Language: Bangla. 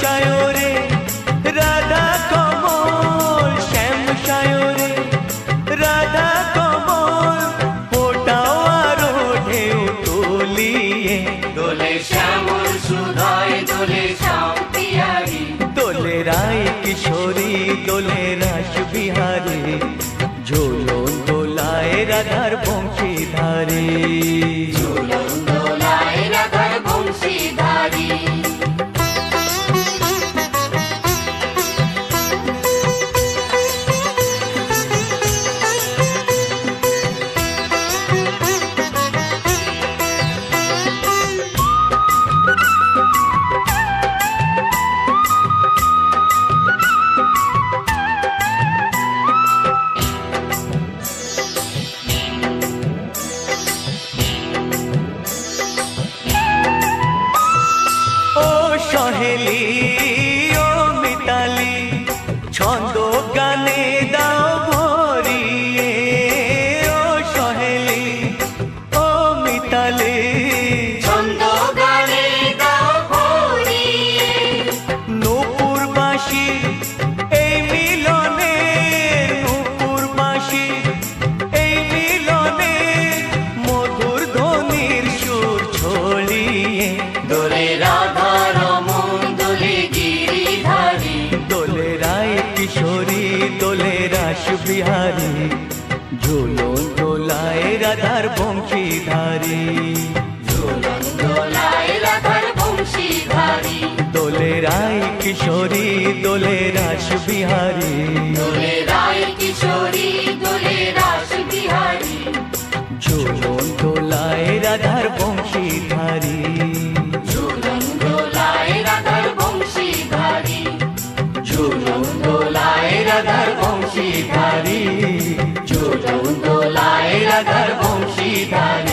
সায়রে রাধা কমল শ্যাম সায়রে রাধা কমল ফোটাও আরও ঢেউ তুলিয়ে। দোলে শ্যামল সুধায় দোলে শ্যাম পিয়ারি। দোলে রায় কিশোরী দোলে রাস বিহারী। ঝোলন দোলায় রাধার বংশীধারী। দুলন মিতালি ছন্দ গানে দাও ভরিয়ে নূপুর বাঁশি এই মিলনে। নূপুর বাঁশি এই মিলনে। মধুর ধ্বনির সুর ছড়িয়ে। দোলে রাধা রমন দোলে গিরিধারী দোলে রায় কিশোরী দোলে রাস বিহারী ঝুলন দোলায় রাধার বংশীধারী। রাধার বংশীধারী। দোলে রায় কিশোরী দোলে রাস বিহারী দোলে রায় কিশোরী দোলে রাস বিহারী ঝুলন দোলায় রাধার বংশীধারী। ঝুলন দোলায় রাধার বংশীধারী। ঝুলন দোলায় রাধার বংশীধারী। ঝুলন দোলায় রাধার বংশীধারী